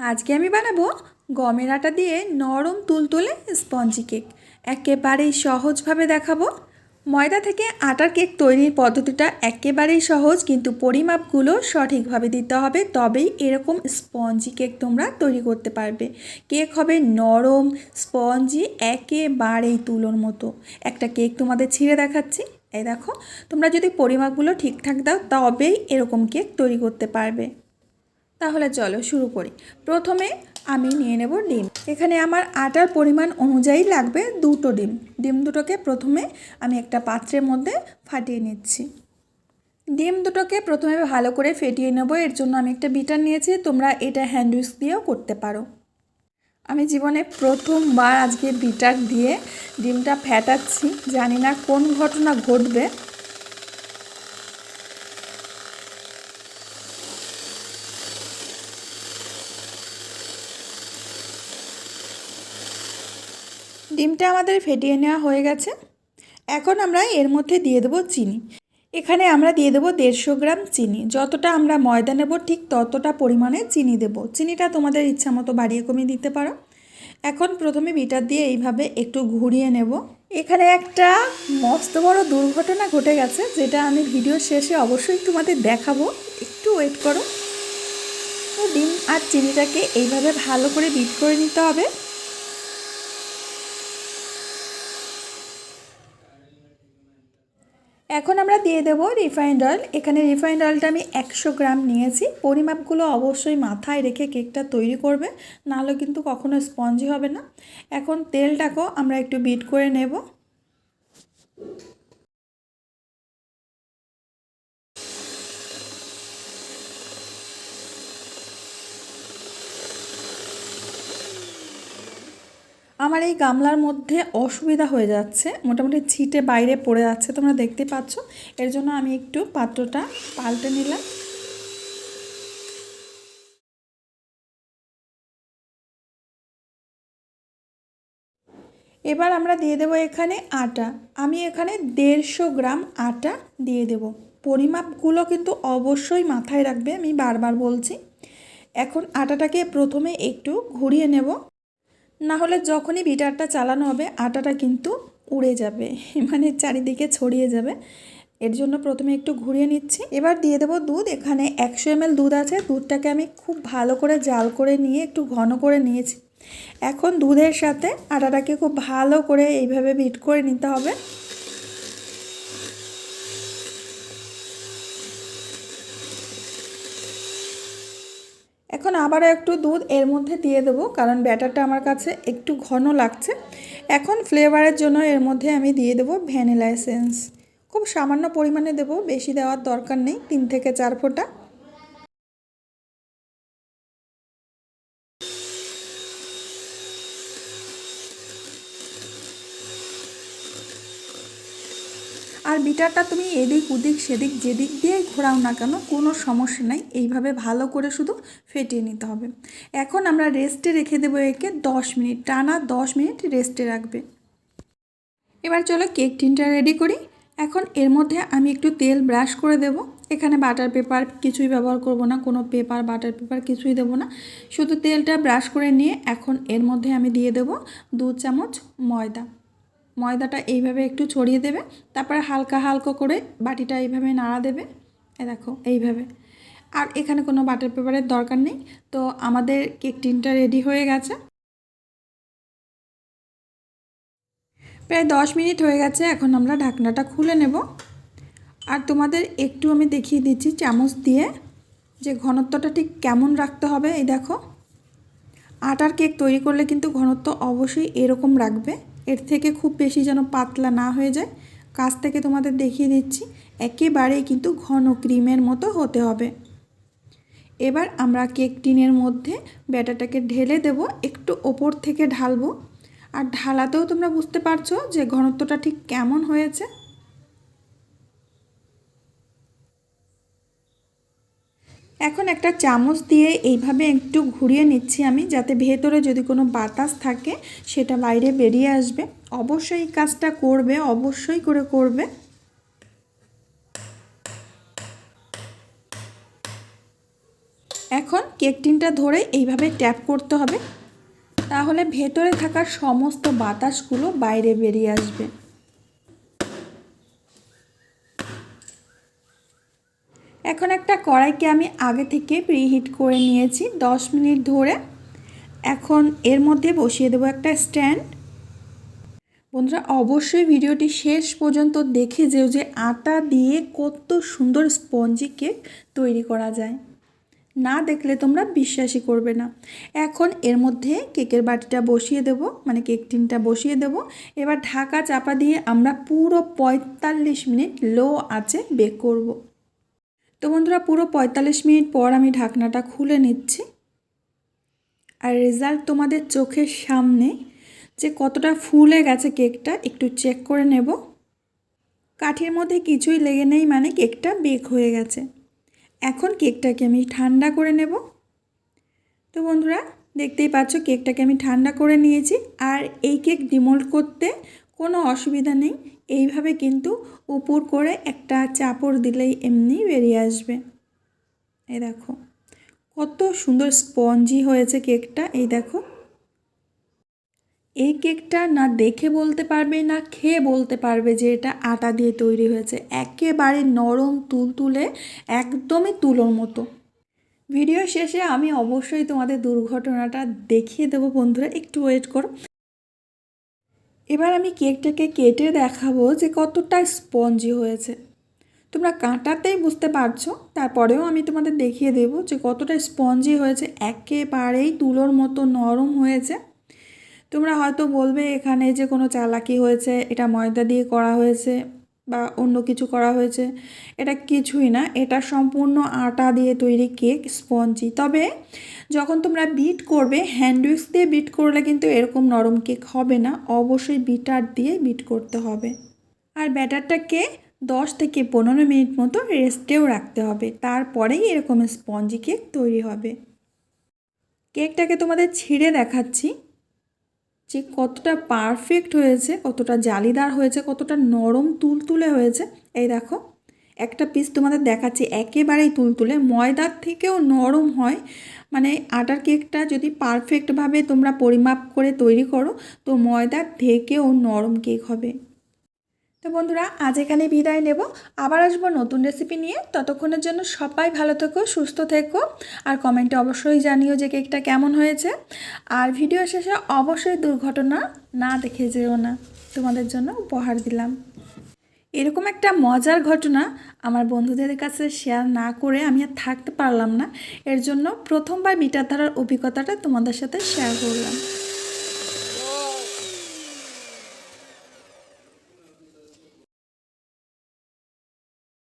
আজকে আমি বানাবো গমের আটা দিয়ে নরম তুলতুলে স্পঞ্জি কেক। একেবারেই সহজভাবে দেখাবো। ময়দা থেকে আটার কেক তৈরির পদ্ধতিটা একেবারেই সহজ, কিন্তু পরিমাপগুলো সঠিকভাবে দিতে হবে, তবেই এরকম স্পঞ্জি কেক তোমরা তৈরি করতে পারবে। কেক হবে নরম, স্পঞ্জি একেবারেই তুলোর মতো। একটা কেক তোমাদের ছিঁড়ে দেখাচ্ছি। এই দেখো, তোমরা যদি পরিমাপগুলো ঠিকঠাক দাও, তবেই এরকম কেক তৈরি করতে পারবে। তাহলে চলো শুরু করি। প্রথমে আমি নিয়ে নেব ডিম। এখানে আমার আটার পরিমাণ অনুযায়ী লাগবে দুটো ডিম। ডিম দুটোকে প্রথমে আমি একটা পাত্রের মধ্যে ফাটিয়ে নিচ্ছি। ডিম দুটোকে প্রথমে ভালো করে ফেটিয়ে নেব। এর জন্য আমি একটা বিটার নিয়েছি। তোমরা এটা হ্যান্ড উইক্স দিয়েও করতে পারো। আমি জীবনে প্রথমবার আজকে বিটার দিয়ে ডিমটা ফেটাচ্ছি। জানি না কোন ঘটনা ঘটবে। ডিমটা আমাদের ফেটিয়ে নেওয়া হয়ে গেছে। এখন আমরা এর মধ্যে দিয়ে দেবো চিনি। এখানে আমরা দিয়ে দেবো দেড়শো গ্রাম চিনি। যতটা আমরা ময়দা নেব, ঠিক ততটা পরিমাণে চিনি দেব। চিনিটা তোমাদের ইচ্ছা মতো বাড়িয়ে কমিয়ে দিতে পারো। এখন প্রথমে বিটার দিয়ে এইভাবে একটু ঘুরিয়ে নেব। এখানে একটা মস্ত বড় দুর্ঘটনা ঘটে গেছে, যেটা আমি ভিডিও শেষে অবশ্যই তোমাদের দেখাবো। একটু ওয়েট করো। ডিম আর চিনিটাকে এইভাবে ভালো করে বিট করে নিতে হবে। এখন আমরা দিয়ে দেব রিফাইন্ড অয়েল এখানে রিফাইন্ড অয়েলটা আমি একশো গ্রাম নিয়েছি। পরিমাপগুলো অবশ্যই মাথায় রেখে কেকটা তৈরি করবে, নাহলে কিন্তু কখনো স্পঞ্জি হবে না। এখন তেলটাকেও আমরা একটু বিট করে নেব। আমার এই গামলার মধ্যে অসুবিধা হয়ে যাচ্ছে, মোটামুটি ছিটে বাইরে পড়ে যাচ্ছে তোমরা দেখতে পাচ্ছ। এর জন্য আমি একটু পাত্রটা পাল্টে নিলাম। এবার আমরা দিয়ে দেবো এখানে আটা। আমি এখানে দেড়শো গ্রাম আটা দিয়ে দেব। পরিমাপগুলো কিন্তু অবশ্যই মাথায় রাখবে, আমি বারবার বলছি। এখন আটাটাকে প্রথমে একটু ঘুরিয়ে নেব। না হলে যখনই বিটারটা চালানো হবে, আটাটা কিন্তু উড়ে যাবে মানে চারিদিকে ছড়িয়ে যাবে। এর জন্য প্রথমে একটু ঘুরিয়ে নিচ্ছি। এবার দিয়ে দেবো দুধ। এখানে একশো এম দুধ আছে। দুধটাকে আমি খুব ভালো করে জাল করে নিয়ে একটু ঘন করে নিয়েছি। এখন দুধের সাথে আটাটাকে খুব ভালো করে এইভাবে বিট করে নিতে হবে। আবারও একটু দুধ এর মধ্যে দিয়ে দেবো, কারণ ব্যাটারটা আমার কাছে একটু ঘন লাগছে। এখন ফ্লেভারের জন্য এর মধ্যে আমি দিয়ে দেবো ভ্যানিলা এসেন্স খুব সামান্য পরিমাণে দেবো, বেশি দেওয়ার দরকার নেই, তিন থেকে চার ফোঁটা। আর বিটারটা তুমি এদিক ওদিক, সেদিক যেদিক দিয়ে ঘোরাও না কেন, কোনো সমস্যা নাই। এইভাবে ভালো করে শুধু ফেটিয়ে নিতে হবে। এখন আমরা রেস্টে রেখে দেবো একে দশ মিনিট। টানা দশ মিনিট রেস্টে রাখবে। এবার চলো কেক টিনটা রেডি করি। এখন এর মধ্যে আমি একটু তেল ব্রাশ করে দেব। এখানে বাটার পেপার কিছুই ব্যবহার করব না, কোনো পেপার, বাটার পেপার কিছুই দেব না। শুধু তেলটা ব্রাশ করে নিয়ে এখন এর মধ্যে আমি দিয়ে দেব দু চামচ ময়দা। ময়দাটা এইভাবে একটু ছড়িয়ে দেবে, তারপরে হালকা হালকা করে বাটিটা এইভাবে নাড়া দেবে। এ দেখো, এইভাবে। আর এখানে কোনো বাটার পেপারের দরকার নেই। তো আমাদের কেক টিনটা রেডি হয়ে গেছে। প্রায় দশ মিনিট হয়ে গেছে, এখন আমরা ঢাকনাটা খুলে নেব। আর তোমাদের একটু আমি দেখিয়ে দিচ্ছি চামচ দিয়ে যে ঘনত্বটা ঠিক কেমন রাখতে হবে, এই দেখো। আটার কেক তৈরি করলে কিন্তু ঘনত্ব অবশ্যই এরকম রাখবে। এর থেকে খুব বেশি যেন পাতলা না হয়ে যায়। কাছ থেকে তোমাদের দেখিয়ে দিচ্ছি, একেবারেই কিন্তু ঘন ক্রিমের মতো হতে হবে। এবার আমরা কেক টিনের মধ্যে ব্যাটাটাকে ঢেলে দেব, একটু ওপর থেকে ঢালবো। আর ঢালাতেও তোমরা বুঝতে পারছ যে ঘনত্বটা ঠিক কেমন হয়েছে। এখন একটা চামচ দিয়ে এইভাবে একটু ঘুরিয়ে নিচ্ছি আমি, যাতে ভেতরে যদি কোনো বাতাস থাকে, সেটা বাইরে বেরিয়ে আসবে। অবশ্যই কাজটা করবে, অবশ্যই করে করবে। এখন কেক টিনটা ধরে এইভাবে ট্যাপ করতে হবে, তাহলে ভেতরে থাকা সমস্ত বাতাসগুলো বাইরে বেরিয়ে আসবে। এখন একটা কড়াইকে আমি আগে থেকে প্রিহিট করে নিয়েছি দশ মিনিট ধরে। এখন এর মধ্যে বসিয়ে দেবো একটা স্ট্যান্ড বন্ধুরা, অবশ্যই ভিডিওটি শেষ পর্যন্ত দেখে যেও যে আটা দিয়ে কত সুন্দর স্পঞ্জি কেক তৈরি করা যায়। না দেখলে তোমরা বিশ্বাসই করবে না। এখন এর মধ্যে কেকের বাটিটা বসিয়ে দেব মানে কেক টিনটা বসিয়ে দেব। এবার ঢাকা চাপা দিয়ে আমরা পুরো পঁয়তাল্লিশ মিনিট লো আছে বেক করব। তো বন্ধুরা পুরো পঁয়তাল্লিশ মিনিট পর আমি ঢাকনাটা খুলে নিচ্ছি। আর রেজাল্ট তোমাদের চোখের সামনে যে কতটা ফুলে গেছে কেকটা, একটু চেক করে নেব। কাঠির মধ্যে কিছুই লেগে নেই মানে কেকটা বেক হয়ে গেছে। এখন কেকটাকে আমি ঠান্ডা করে নেব। তো বন্ধুরা, দেখতেই পাচ্ছ কেকটাকে আমি ঠান্ডা করে নিয়েছি। আর এই কেক ডিমোল্ড করতে কোনো অসুবিধা নেই। এইভাবে কিন্তু উপর করে একটা চাপড় দিলেই এমনি বেরিয়ে আসবে। এই দেখো, কত সুন্দর স্পঞ্জি হয়েছে কেকটা, এই দেখো। এই কেকটা না দেখে বলতে পারবে, না খেয়ে বলতে পারবে যে এটা আটা দিয়ে তৈরি হয়েছে। একেবারে নরম তুলতুলে, একদমই তুলোর মতো। ভিডিও শেষে আমি অবশ্যই তোমাদের দুর্ঘটনাটা দেখিয়ে দেবো বন্ধুরা, একটু ওয়েট করো। এবার আমি কেকটাকে কেটে দেখাবো যে কতটা স্পঞ্জি হয়েছে। তোমরা কাঁটাতেই বুঝতে পারছ, তারপরেও আমি তোমাদের দেখিয়ে দেব যে কতটা স্পঞ্জি হয়েছে। একেবারেই তুলোর মতো নরম হয়েছে। তোমরা হয়তো বলবে এখানে যে কোনো চালাকি হয়েছে, এটা ময়দা দিয়ে করা হয়েছে বা অন্য কিছু করা হয়েছে। এটা কিছুই না, এটা সম্পূর্ণ আটা দিয়ে তৈরি কেক, স্পঞ্জি। তবে যখন তোমরা বিট করবে হ্যান্ড উইক্স দিয়ে বিট করলে কিন্তু এরকম নরম কেক হবে না, অবশ্যই বিটার দিয়ে বিট করতে হবে। আর ব্যাটারটাকে দশ থেকে পনেরো মিনিট মতো রেস্টেও রাখতে হবে, তারপরেই এরকম স্পঞ্জি কেক তৈরি হবে। কেকটাকে তোমাদের ছিঁড়ে দেখাচ্ছি। যে কতটা পারফেক্ট হয়েছে, কতটা জালিদার হয়েছে, কতটা নরম তুলতুলে হয়েছে। এই দেখো, একটা পিস তোমাদের দেখাচ্ছি, একেবারেই তুলতুলে, ময়দার থেকেও নরম হয়। মানে আটার কেকটা যদি পারফেক্টভাবে তোমরা পরিমাপ করে তৈরি করো, তো ময়দার থেকেও নরম কেক হবে। তো বন্ধুরা, আজ এখানে বিদায় নেব। আবার আসব নতুন রেসিপি নিয়ে। ততক্ষণের জন্য সবাই ভালো থেকো, সুস্থ থেকো। আর কমেন্টে অবশ্যই জানিও যে কেকটা কেমন হয়েছে। আর ভিডিও শেষে অবশ্যই দুর্ঘটনা না দেখে যেও না। তোমাদের জন্য উপহার দিলাম। এরকম একটা মজার ঘটনা আমার বন্ধুদের কাছে শেয়ার না করে আমি আর থাকতে পারলাম না। এর জন্য প্রথমবার বিটার ধারার অভিজ্ঞতাটা তোমাদের সাথে শেয়ার করলাম।